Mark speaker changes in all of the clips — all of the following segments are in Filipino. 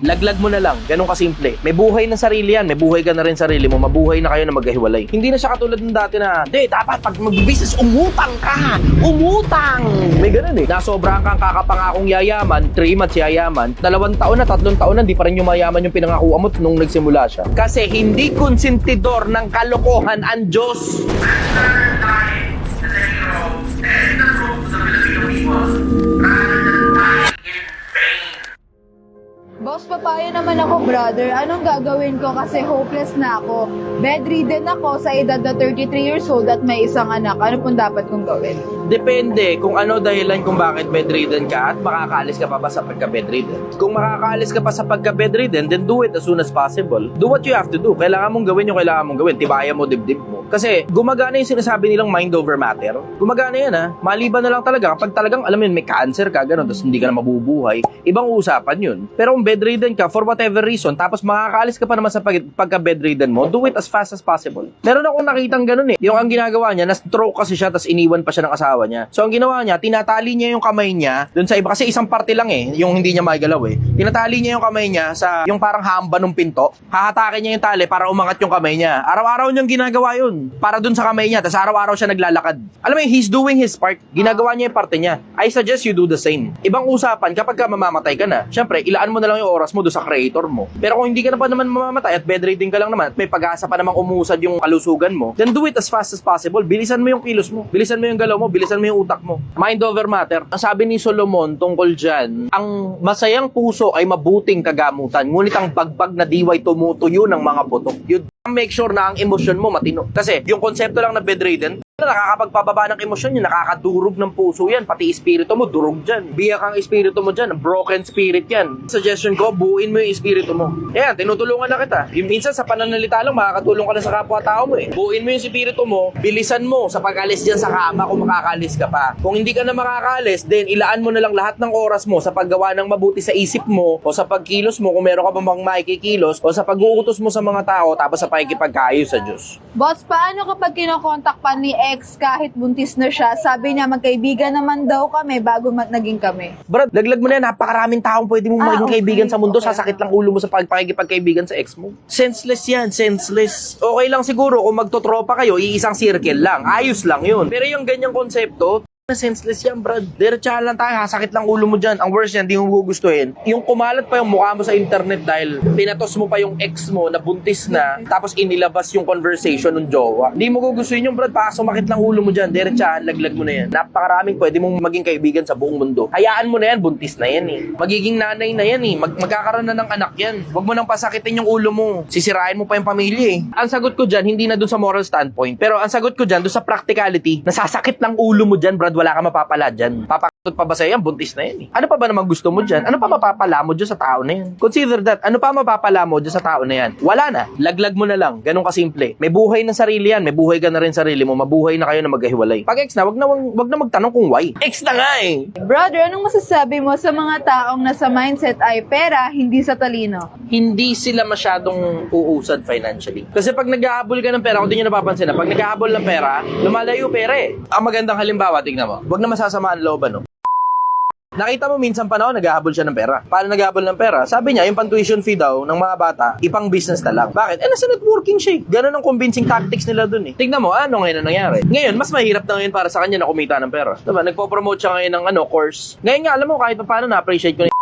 Speaker 1: Laglag mo na lang, ganun kasimple. May buhay na sarili yan, may buhay ka na rin sarili mo, mabuhay na kayo na magkahiwalay. Hindi na siya katulad ng dati na, di, dapat pag mag-business, umutang ka! Umutang! May ganun eh. Nasobrahan kang kakapangakong yayaman, 3 months yayaman, dalawang taon na, tatlong taon na, di pa rin yung mayaman yung pinangakuan mo nung nagsimula siya. Kasi hindi konsentidor ng kalokohan ang Diyos.
Speaker 2: Boss, papayo naman ako, brother. Anong gagawin ko kasi hopeless na ako. Bedridden ako sa edad na 33 years old at may isang anak. Ano pong dapat kong gawin?
Speaker 1: Depende kung ano dahilan kung bakit bedridden ka at makakaalis ka pa ba sa pagka-bedridden. Kung makakaalis ka pa sa pagka-bedridden, then do it as soon as possible. Do what you have to do. Kailangan mong gawin yung kailangan mong gawin. Tibayan mo dibdib mo. Kasi gumagana yung sinasabi nilang mind over matter. Gumagana yan ha. Maliban na lang talaga kapag talagang alam mo yun, may cancer ka, gano'n, tapos hindi ka na mabubuhay. Ibang usapan yun. Pero kung bedridden ka for whatever reason, tapos makakaalis ka pa naman sa pag- pagka-bedridden mo, do it as fast as possible. Meron akong nakitang ganun eh. Yung ang ginagawa niya, na-stroke kasi siya, tapos iniwan pa siya ng asawa niya. So ang ginawa niya, tinatali niya yung kamay niya dun sa iba. Kasi isang parte lang eh, yung hindi niya magalaw eh. Tinatali niya yung kamay niya sa yung parang hamba ng pinto. Hahatakin niya yung tali para umangat yung kamay niya. Araw-araw niyang ginagawa yun. Para dun sa kamay niya, tapos araw-araw siya naglalakad. Alam mo he's doing his part. Ginagawa niya yung parte niya. I suggest you do the same. Ibang usapan, kapag ka mamamatay ka na, syempre, ilaan mo na lang yung oras mo doon sa creator mo. Pero kung hindi ka na pa naman mamamatay at bedridden ka lang naman at may pag-asa pa namang umusad yung kalusugan mo, then do it as fast as possible. Bilisan mo yung kilos mo. Bilisan mo yung galaw mo. Bilisan mo yung utak mo. Mind over matter. Ang sabi ni Solomon tungkol dyan, ang masayang puso ay mabuting kagamutan. Ngunit ang bagbag na diway tumutuyo ng mga buto. You make sure na ang emosyon mo matino. Kasi yung konsepto lang na bedridden, nakakapagpababa ng emosyon yun, nakakadurog ng puso yan, pati espiritu mo, durog dyan. Biyak ang espiritu mo dyan, broken spirit yan. Suggestion ko, buuin mo yung espiritu mo. Yan, tinutulungan na kita. Yung minsan sa pananalita lang, makakatulong ka na sa kapwa-tao mo eh. Buuin mo yung espiritu mo, bilisan mo sa pag-alis dyan sa kama kung makakalis ka pa. Kung hindi ka na makakalis, then ilaan mo na lang lahat ng oras mo sa paggawa ng mabuti sa isip mo o sa pagkilos mo kung meron ka bang makikikilos o sa pag-uutos mo sa mga tao tapos sa pakikipagkayo sa Diyos.
Speaker 2: Boss, paano kapag kinokontak pa ni ex kahit buntis na siya? Sabi niya magkaibigan naman daw kami bago mag naging kami.
Speaker 1: Brad, laglag mo na yan. Napakaraming taong pwede mong
Speaker 2: Ah,
Speaker 1: maging
Speaker 2: okay.
Speaker 1: kaibigan sa mundo.
Speaker 2: Okay.
Speaker 1: Sasakit lang ulo mo sa pagpakikipagkaibigan sa ex mo. Senseless yan, senseless. Okay lang siguro kung magtotropa kayo, iisang circle lang. Ayos lang yun. Pero yung ganyang konsepto, senseless yan, Brad. Diretsahan lang tayo, hasakit lang ulo mo dyan. Ang worst yan, di mo gugustuhin. Yung kumalat pa yung mukha mo sa internet dahil pinatos mo pa yung ex mo na buntis na, tapos inilabas yung conversation ng jowa. Di mo gugustuhin yung, Brad. Baka sumakit lang ulo mo dyan. Diretsahan, laglag mo na yan. Napakaraming pwede mong maging kaibigan sa buong mundo. Hayaan mo na yan, buntis na yan eh. Magiging nanay na yan eh. Mag magkakaroon na ng anak yan. Huwag mo nang pasakitin yung ulo mo. Sisirain mo pa yung pamilya eh. Ang sagot ko dyan, hindi na dun sa moral standpoint. Pero ang sagot ko dyan, dun sa practicality, nasasakit lang ulo mo dyan, Brad. Wala ka mapapala dyan. Papakatod pa ba sa'yo yan? Buntis na yan eh. Ano pa ba naman gusto mo dyan? Ano pa mapapala mo dyan sa tao na yan? Consider that. Ano pa mapapala mo dyan sa tao na yan? Wala na. Laglag mo na lang. Ganun kasimple. May buhay na sarili yan. May buhay ka na rin sarili mo. Mabuhay na kayo na magkahiwalay. Pag ex na, wag na, wag na magtanong kung why. Ex na nga eh.
Speaker 2: Brother, anong masasabi mo sa mga taong nasa mindset ay pera, hindi sa talino?
Speaker 1: hindi sila masyadong uusad financially. Kasi pag naghahabol ka ng pera, kung di nyo napapansin na, pag naghahabol ng pera, lumalayo pera eh. Ang magandang halimbawa, tignan mo, wag na masasama ang loob, ano? Nakita mo minsan panahon naghahabol siya ng pera. Paano naghahabol ng pera? Sabi niya, yung pang-tuition fee daw ng mga bata, ipang business na lang. Bakit? Eh, nasa networking siya. eh. Ganun ang convincing tactics nila dun eh. Tignan mo, ano ngayon ang nangyari? Ngayon, mas mahirap na ngayon para sa kanya na kumita ng pera. Diba? Nagpo-promote siya ngayon ng ano, course. Ngayon nga, alam mo, kahit pa paano na-appreciate ko na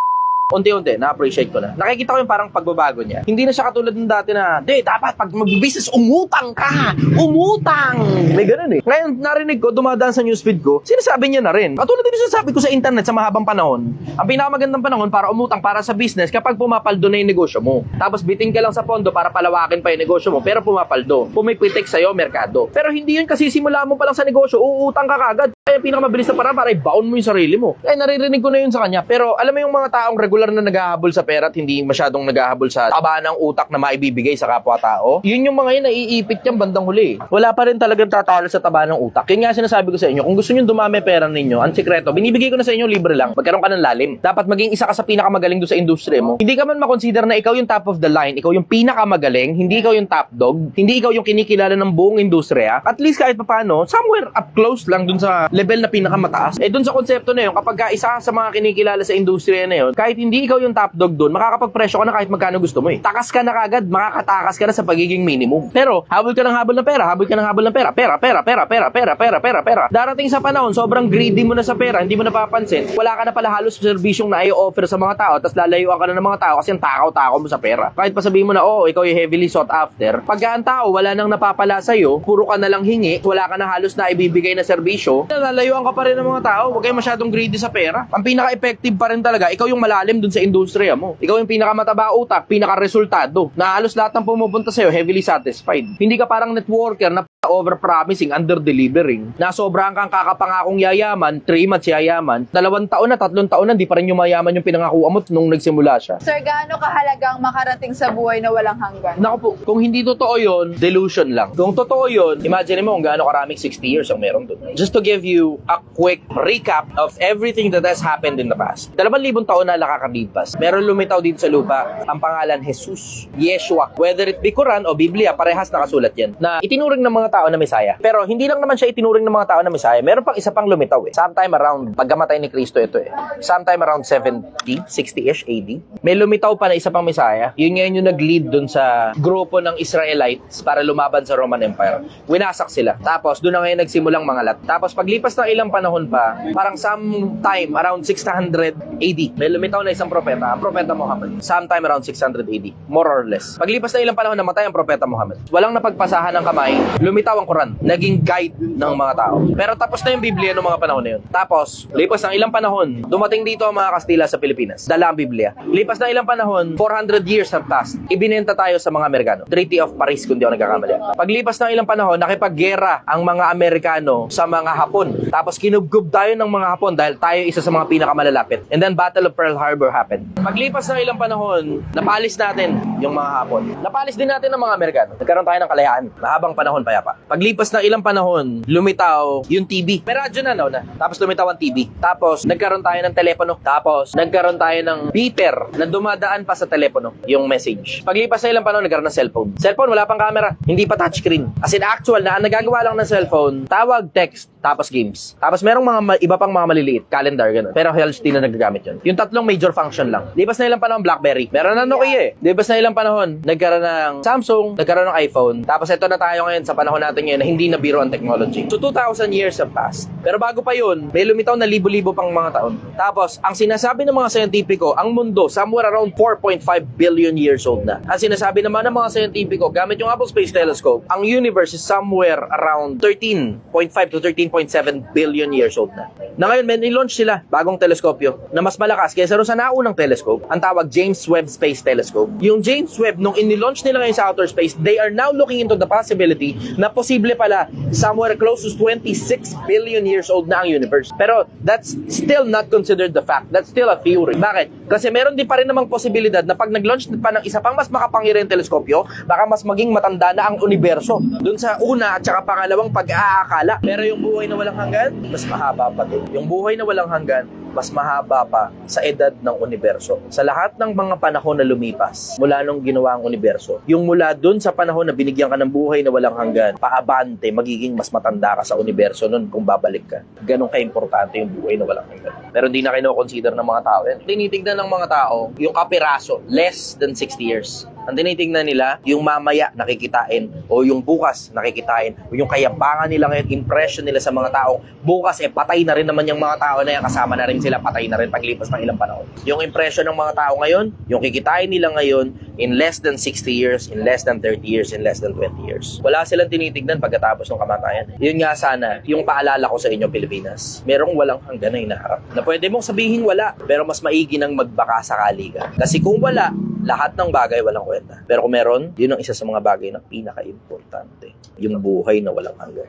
Speaker 1: unti-unti, na-appreciate ko na. Nakikita ko yung parang pagbabago niya. Hindi na siya katulad ng dati na, di, dapat pag mag-business, umutang ka! Umutang! May ganun eh. Ngayon, narinig ko, dumadaan sa newsfeed ko, sinasabi niya na rin. Katulad din sinasabi ko sa internet sa mahabang panahon. Ang pinakamagandang panahon para umutang para sa business kapag pumapaldo na yung negosyo mo. Tapos bitin ka lang sa pondo para palawakin pa yung negosyo mo, pero pumapaldo. Pumipitik sa'yo, merkado. Pero hindi yun kasi simula mo pa lang sa negosyo, uutang ka kagad. Kaya pinakamabilis na paraan para i-bound mo yung sarili mo. Kaya naririnig ko na yun sa kanya. Pero alam mo yung mga taong regular na naghahabol sa pera at hindi masyadong naghahabol sa taba ng utak na maibibigay sa kapwa-tao, yun yung mga yun naiipit yung bandang huli. Wala pa rin talagang tatalo sa taba ng utak. Yun nga sinasabi ko sa inyo, kung gusto nyo dumami pera ninyo, ang sikreto, binibigay ko na sa inyo libre lang. Magkaroon ka ng lalim. Dapat maging isa ka sa pinakamagaling doon sa industry mo. Hindi ka man makonsider na ikaw yung top of the line, ikaw yung pinakamagaling, hindi ikaw yung top dog, hindi ikaw yung kinikilala ng buong industriya. At least kahit paano, somewhere up close lang dun sa level na pinakamataas. Eh dun sa konsepto na yun, kapag ka isa sa mga kinikilala sa industriya na yun, kahit hindi ikaw yung top dog doon, makakapagpresyo ka na kahit magkano gusto mo eh. Takas ka na kagad, makakatakas ka na sa pagiging minimum. Pero, habol ka ng habol ng pera, habol ka ng habol ng pera, pera, pera, pera, pera, pera, pera, pera, pera. Darating sa panahon, sobrang greedy mo na sa pera, hindi mo napapansin, wala ka na pala halos serbisyong na i-offer sa mga tao, tapos lalayuan ka na ng mga tao kasi ang takaw-takaw mo sa pera. Kahit pa sabihin mo na, oo, ikaw yung heavily sought after, pag ang tao wala nang napapala sa'yo, puro ka na lang hingi, wala ka na halos na ibibigay na serbisyo, lalayuan ka pa rin ng mga tao, huwag kayo masyadong greedy sa pera. Ang pinaka-effective pa rin talaga, ikaw yung malalim dun sa industriya mo. Ikaw yung pinakamataba utak, pinaka-resultado, na halos lahat ng pumupunta sa'yo heavily satisfied. Hindi ka parang networker na over-promising, under-delivering, na sobrang kang kakapangakong yayaman, 3 months yayaman, dalawang taon na, tatlong taon na, di pa rin yung mayaman yung pinangakuha mo nung nagsimula siya.
Speaker 2: Sir, gaano kahalagang makarating sa buhay na walang hanggan?
Speaker 1: Naku po, kung hindi totoo yon, delusion lang. Kung totoo yon, imagine mo kung gaano karaming 60 years ang meron doon. Just to give you a quick recap of everything that has happened in the past. Dalawang libong taon na nakakalipas. Meron lumitaw dito sa lupa ang pangalan Jesus, Yeshua. Whether it be Quran o Biblia, parehas nakasulat yan. Na itinuring ng mga tao na Messiah. Pero hindi lang naman siya itinuring ng mga tao na Messiah. Meron pang isa pang lumitaw eh. Sometime around, pagkamatay ni Kristo ito eh. Sometime around 70, 60-ish AD. May lumitaw pa na isa pang Messiah. Yun ngayon yung nag-lead dun sa grupo ng Israelites para lumaban sa Roman Empire. Winasak sila. Tapos doon na ngayon nagsimulang mangalat. Tapos paglipas ng ilang panahon pa, parang sometime around 600 AD, may lumitaw na isang propeta, ang propeta Muhammad. Sometime around 600 AD, more or less. Paglipas ng ilang panahon, namatay ang propeta Muhammad. Walang napagpasahan ng kamay, lumitaw ang Quran, naging guide ng mga tao. Pero tapos na yung Biblia noong mga panahon na yun. Tapos, lipas ng ilang panahon, dumating dito ang mga Kastila sa Pilipinas. Dala ang Biblia. Lipas ng ilang panahon, 400 years have passed. Ibinenta tayo sa mga Amerikano. Treaty of Paris, kung di ako nagkakamali. Paglipas ng ilang panahon, nakipaggera ang mga Amerikano sa mga Hapon. Tapos kinubgub tayo ng mga Hapon dahil tayo isa sa mga pinakamalalapit. And then Battle of Pearl Harbor happened. Paglipas ng ilang panahon, napalis natin yung mga Hapon. Napalis din natin ng mga Amerikano. Nagkaroon tayo ng kalayaan. Mahabang panahon payapa. Paglipas ng ilang panahon, lumitaw yung TV. May radyo na, no? Na. Tapos lumitaw ang TV. Tapos nagkaroon tayo ng telepono. Tapos nagkaroon tayo ng beeper na dumadaan pa sa telepono yung message. Paglipas ng ilang panahon, nagkaroon ng cellphone. Cellphone, wala pang camera. Hindi pa touchscreen. As in actual na, ang nagagawa lang ng cellphone, tawag, text, tapos games. Tapos merong mga iba pang mga maliliit, calendar, ganun. Pero health na nagagamit yun. Yung tatlong major function lang. Lipas na ilang panahon, BlackBerry. Meron na Nokia eh. Lipas na ilang panahon, nagkaroon ng Samsung, nagkaroon ng iPhone. Tapos ito na tayo ngayon sa panahon natin ngayon na hindi na biro ang technology. So 2,000 years have passed. Pero bago pa yun, may lumitaw na libo-libo pang mga taon. Tapos, ang sinasabi ng mga scientifico, ang mundo, somewhere around 4.5 billion years old na. Ang sinasabi naman ng mga scientifico, gamit yung Hubble Space Telescope, ang universe is somewhere around 13.5 to 13.7 billion years old na. Na ngayon, may nilaunch sila, bagong teleskopyo, na mas malakas kaysa sa naunang telescope, ang tawag James Webb Space Telescope. Yung James Webb, nung inilaunch nila ngayon sa outer space, they are now looking into the possibility na posible pala somewhere close to 26 billion years old na ang universe. Pero that's still not considered the fact. That's still a theory. Bakit? Kasi meron din pa rin namang posibilidad na pag nag-launch pa ng isa pang mas makapangyarihang teleskopyo, baka mas maging matanda na ang universo. Doon sa una at saka pangalawang pag-aakala. Pero yung buhay na walang hanggan, mas mahaba pa din. Yung buhay na walang hanggan, mas mahaba pa sa edad ng universo. Sa lahat ng mga panahon na lumipas, mula nung ginawa ang universo, yung mula dun sa panahon na binigyan ka ng buhay na walang hanggan, paabante, magiging mas matanda ka sa universo nun kung babalik ka. Ganon ka-importante yung buhay na walang hanggan. Pero hindi na kino-consider ng mga tao yan. Tinitignan ng mga tao yung kapiraso, less than 60 years. Ang tinitingnan nila, yung mamaya nakikitain o yung bukas nakikitain o yung kayabangan nila ngayon, impression nila sa mga tao. Bukas eh patay na rin naman yung mga tao na yan, kasama na rin sila, patay na rin paglipas ng ilang panahon. Yung impression ng mga tao ngayon, yung kikitain nila ngayon in less than 60 years, in less than 30 years, in less than 20 years. Wala silang tinitignan pagkatapos ng kamatayan. Yun nga sana, yung paalala ko sa inyo Pilipinas, merong walang hanggan na hinaharap. Na pwede mong sabihin wala, pero mas maigi nang magbaka sakali ka. Kasi kung wala, lahat ng bagay walang kwenta. Pero kung meron, yun ang isa sa mga bagay na pinaka-importante. Yung buhay na walang hanggan.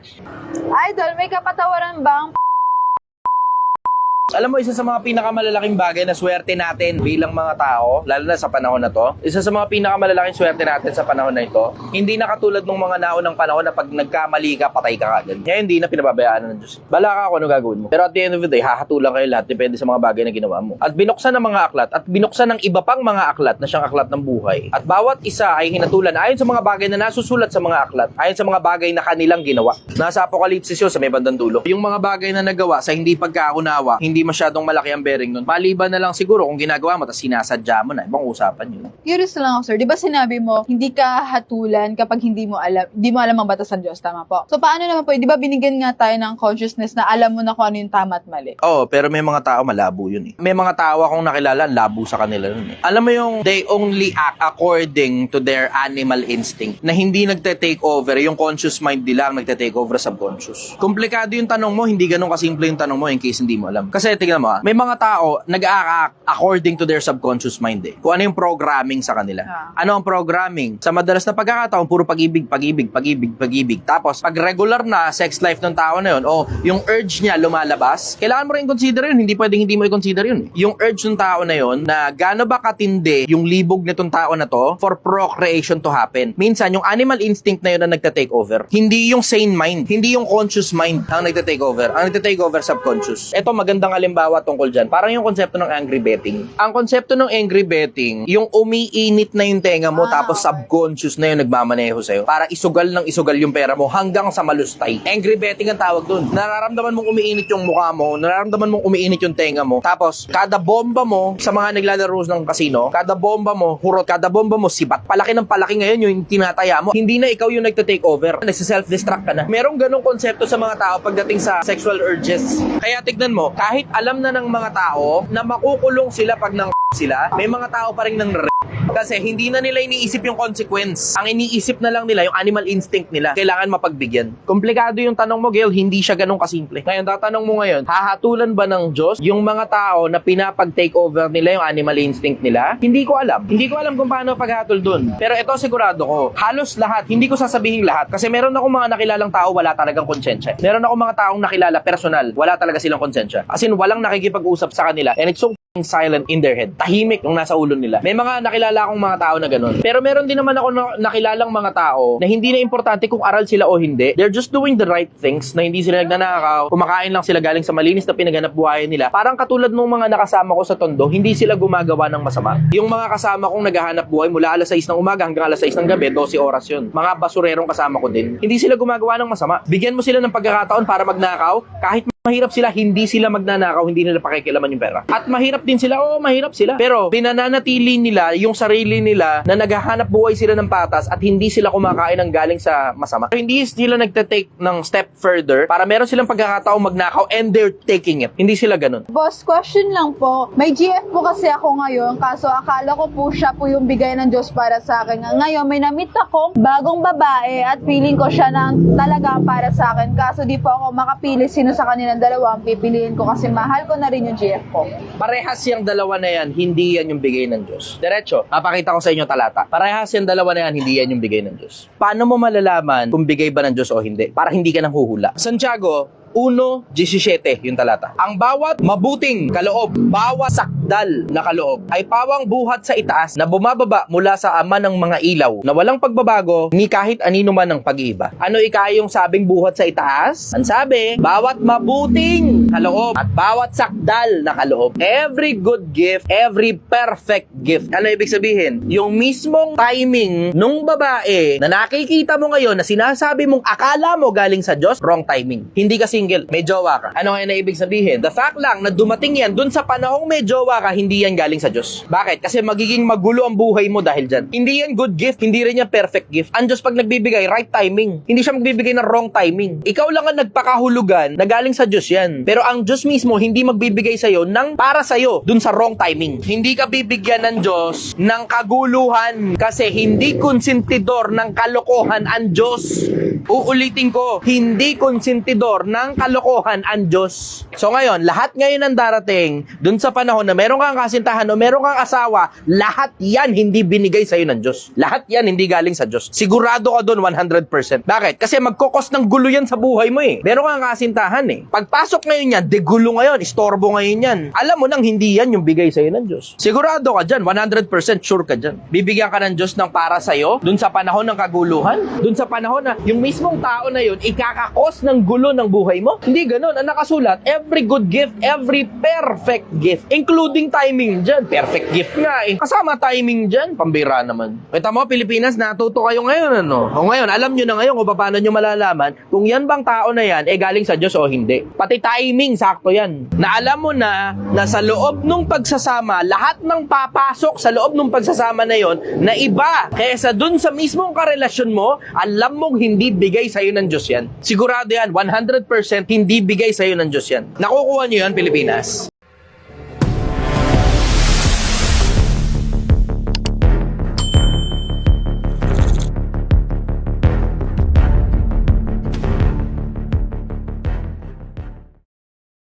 Speaker 2: Idol, may kapatawaran ba ang
Speaker 1: Alam mo, isa sa mga pinakamalalaking bagay na swerte natin bilang mga tao, lalo na sa panahon na to, isa sa mga pinakamalalaking swerte natin sa panahon na ito, hindi na katulad ng mga naunang panahon na pag nagkamali ka, patay ka kagad. Ngayon, hindi na pinababayaan ng Diyos. Bala ka kung ano gagawin mo. Pero at the end of the day, hahatulan kayo lahat, depende sa mga bagay na ginawa mo. At binuksan ng mga aklat, at binuksan ng iba pang mga aklat na siyang aklat ng buhay. At bawat isa ay hinatulan ayon sa mga bagay na nasusulat sa mga aklat, ayon sa mga bagay na kanilang ginawa. Nasa Apokalipsis yun sa may bandang dulo. Yung mga bagay na nagawa sa hindi pagkaunawa, hindi hindi masyadong malaki ang bearing nun. Maliban na lang siguro kung ginagawa mo, tapos sinasadya mo na, ibang usapan yun.
Speaker 2: Curious lang ako, sir. Di ba sinabi mo, hindi ka hatulan kapag hindi mo alam, hindi mo alam ang batas ng Diyos. Tama po. So, paano naman po, di ba binigyan nga tayo ng consciousness na alam mo na kung ano yung tama at mali?
Speaker 1: Oo, pero may mga tao malabo yun eh. May mga tao akong nakilala, labo sa kanila nun eh. Alam mo yung they only act according to their animal instinct na hindi nagte-take over, yung conscious mind nila ang nagte-take over sa subconscious. Komplikado yung tanong mo, hindi ganun kasimple yung tanong mo in case hindi mo alam. Kasi tingnan mo ah, may mga tao nag-act according to their subconscious mind eh. Kung ano yung programming sa kanila.
Speaker 2: Ah.
Speaker 1: Ano ang programming? Sa madalas na pagkakataon, puro pag-ibig, pag-ibig, pag-ibig, pag-ibig. Tapos, pag regular na sex life ng tao na yun, o yung urge niya lumalabas, kailangan mo rin consider yun. Hindi pwedeng hindi mo i-consider yun. Yung urge ng tao na yun, na gaano ba katindi yung libog nitong tao na to for procreation to happen. Minsan, yung animal instinct na yun ang nagta-take over. Hindi yung sane mind, hindi yung conscious mind ang nagta-take over. Ang nagta-take over subconscious. Ito, magandang halimbawa tungkol dyan. Parang yung konsepto ng angry betting. Ang konsepto ng angry betting, yung umiinit na yung tenga mo,
Speaker 2: Ah,
Speaker 1: tapos
Speaker 2: okay.
Speaker 1: subconscious na yung nagmamaneho sa'yo. Para isugal ng isugal yung pera mo hanggang sa malustay. Angry betting ang tawag dun. Nararamdaman mong umiinit yung mukha mo, nararamdaman mong umiinit yung tenga mo. Tapos, kada bomba mo sa mga naglalaro ng casino, kada bomba mo, hurot, kada bomba mo, sibat. Palaki ng palaki ngayon yung tinataya mo. Hindi na ikaw yung nagta-take over. Nagsa-self-destruct ka na. Merong ganong konsepto sa mga tao pagdating sa sexual urges. Kaya tignan mo, kahit alam na ng mga tao na makukulong sila pag nang sila, may mga tao pa rin nang kasi hindi na nila iniisip yung consequence. Ang iniisip na lang nila yung animal instinct nila. Kailangan mapagbigyan. Komplikado yung tanong mo, Gail. Hindi siya ganun kasimple. Ngayon, tatanong mo ngayon, hahatulan ba ng Diyos yung mga tao na pinapag-take over nila yung animal instinct nila? Hindi ko alam. Hindi ko alam kung paano paghatol dun. Pero ito sigurado ko, halos lahat, hindi ko sasabihin lahat. Kasi meron akong mga nakilalang tao, wala talagang konsensya. Meron akong mga taong nakilala personal, wala talaga silang konsensya. As in, walang nakikipag-usap sa kanila. And it's so silent in their head. Tahimik nung nasa ulo nila. May mga nakilala akong mga tao na ganun. Pero meron din naman ako na- nakilalang mga tao na hindi na importante kung aral sila o hindi. They're just doing the right things na hindi sila nagnanakaw. Kumakain lang sila galing sa malinis na pinaghanap buhay nila. Parang katulad ng mga nakasama ko sa tondo, hindi sila gumagawa ng masama. Yung mga kasama kong naghahanap buhay mula alas 6 ng umaga hanggang alas 6 ng gabi, 12 oras yun. Mga basurerong kasama ko din. Hindi sila gumagawa ng masama. Bigyan mo sila ng pagkakataon para magnakaw. Kahit mahirap sila, hindi sila magnanakaw, hindi nila pakikilaman yung pera. At mahirap din sila, oo, mahirap sila. Pero pinananatili nila yung sarili nila na naghahanap buhay sila ng patas at hindi sila kumakain ng galing sa masama. Hindi sila nagte-take ng step further para meron silang pagkakataong magnakaw and they're taking it. Hindi sila ganun.
Speaker 2: Boss, question lang po. May GF po kasi ako ngayon, kaso akala ko po siya po yung bigay ng Diyos para sa akin. Ngayon, may namit akong bagong babae at feeling ko siya na talaga para sa akin. Kaso di po ako makapili sino sa kanilang dalawa ang pipiliin ko kasi mahal ko na rin yung GF ko.
Speaker 1: Parehas yung dalawa na yan, hindi yan yung bigay ng Diyos. Diretso, papakita ko sa inyo talata. Parehas yung dalawa na yan, hindi yan yung bigay ng Diyos. Paano mo malalaman kung bigay ba ng Diyos o hindi? Para hindi ka nang huhula. Santiago, 1.17 yung talata. Ang bawat mabuting kaloob, bawat sakdal na kaloob ay pawang buhat sa itaas na bumababa mula sa ama ng mga ilaw na walang pagbabago ni kahit anino man ng pag-iiba. Ano ikaya yung sabing buhat sa itaas? Ang sabi, bawat mabuting kaloob at bawat sakdal na kaloob. Every good gift, every perfect gift. Ano ibig sabihin? Yung mismong timing nung babae na nakikita mo ngayon na sinasabi mong akala mo galing sa Diyos, wrong timing. Hindi ka single, may jowa ka. Ano kaya na ibig sabihin? The fact lang na dumating yan dun sa panahong may jowa ka, hindi yan galing sa Diyos. Bakit? Kasi magiging magulo ang buhay mo dahil dyan. Hindi yan good gift, hindi rin yan perfect gift. Ang Diyos pag nagbibigay, right timing. Hindi siya magbibigay ng wrong timing. Ikaw lang ang nagpakahulugan na galing sa Diyos yan. Pero ang Diyos mismo hindi magbibigay sa'yo ng para sa'yo dun sa wrong timing. Hindi ka bibigyan ng Diyos ng kaguluhan kasi hindi konsentidor ng kalokohan ang Diyos. Uulitin ko, hindi konsentidor ng kalokohan ang Diyos. So ngayon, lahat ngayon ang darating dun sa panahon na meron kang kasintahan o meron kang asawa, lahat yan hindi binigay sa'yo ng Diyos. Lahat yan hindi galing sa Diyos. Sigurado ka dun 100%. Bakit? Kasi magkokos ng gulo yan sa buhay mo eh. Meron kang kasintahan eh. Pagpasok ngayon yan, degulo ngayon, istorbo ngayon yan. Alam mo nang hindi yan yung bigay sa'yo ng Diyos. Sigurado ka dyan, 100% sure ka dyan. Bibigyan ka ng Diyos ng para sa'yo dun sa panahon ng kaguluhan, dun sa panahon na yung mismong tao na yun, ikakakos ng gulo ng buhay mo. Hindi ganun. Ang nakasulat, every good gift, every perfect gift, including timing dyan. Perfect gift nga eh. Kasama timing dyan, pambira naman. Kita mo, Pilipinas, natuto kayo ngayon, ano? O ngayon, alam nyo na ngayon kung paano nyo malalaman kung yan bang tao na yan, eh galing sa Diyos o hindi. Pati timing, sakto yan. Na alam mo na, na sa loob nung pagsasama, lahat ng papasok sa loob nung pagsasama na yon na iba kaysa dun sa mismong karelasyon mo, alam mong hindi bigay sa'yo ng Diyos yan. Sigurado yan, 100% hindi bigay sa'yo ng Diyos yan. Nakukuha nyo yan, Pilipinas.